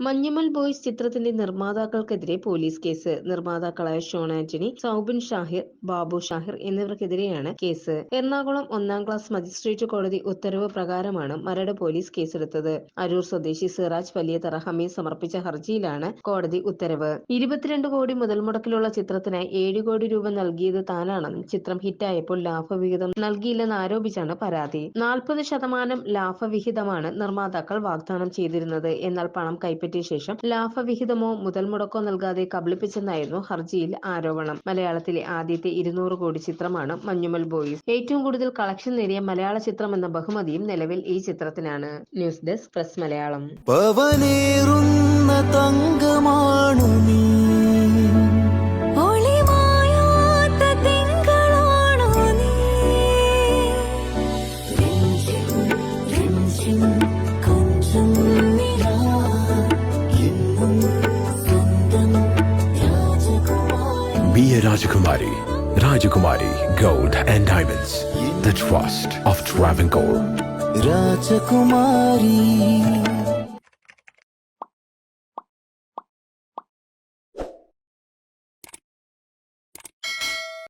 Manjummel boys ചിത്രത്തിന്റെ നിർമ്മാതാക്കൾക്കെതിരെ police case. നിർമ്മാതാക്കളായ ഷോൺ ആന്റണി സൗബിൻ ഷാഹിർ ബാബു ഷാഹിർ എന്നിവർക്കെതിരെയാണ് കേസ്. എറണാകുളം ഒന്നാം ക്ലാസ് മജിസ്ട്രേറ്റ് കോടതി ഉത്തരവ് പ്രകാരമാണ് മരട് പോലീസ് കേസെടുത്തത്. അരൂർ സ്വദേശി സിറാജ് വലിയതറ ഹമീദ് സമർപ്പിച്ച ഹർജിയിലാണ് കോടതി ഉത്തരവ്. ഇരുപത്തിരണ്ട് കോടി മുതൽ മുടക്കിലുള്ള ചിത്രത്തിനായി ഏഴ് കോടി രൂപ നൽകിയത് താനാണെന്നും ചിത്രം ഹിറ്റായപ്പോൾ ലാഭവിഹിതം നൽകിയില്ലെന്ന് ആരോപിച്ചാണ് പരാതി. നാൽപ്പത് ശതമാനം ലാഭവിഹിതമാണ് നിർമ്മാതാക്കൾ വാഗ്ദാനം ചെയ്തിരുന്നത്. എന്നാൽ പണം കൈപ്പറ്റിയ ശേഷം ലാഭവിഹിതമോ മുതൽ മുടക്കോ നൽകാതെ കബളിപ്പിച്ചെന്നായിരുന്നു ഹർജിയിൽ ആരോപണം. മലയാളത്തിലെ ആദ്യത്തെ ഇരുന്നൂറ് കോടി ചിത്രമാണ് മഞ്ഞുമൽ ബോയ്സ്. ഏറ്റവും കൂടുതൽ കളക്ഷൻ നേടിയ മലയാള ചിത്രം എന്ന ബഹുമതിയും നിലവിൽ ഈ ചിത്രത്തിനാണ്. News desk press Malayalam. നീ. ഒളിമായാത്ത തിങ്കളാണോ രാജകുമാരി Be a Rajakumari. Rajakumari Gold and Diamonds. The trust of Travancore. രാജകുമാരി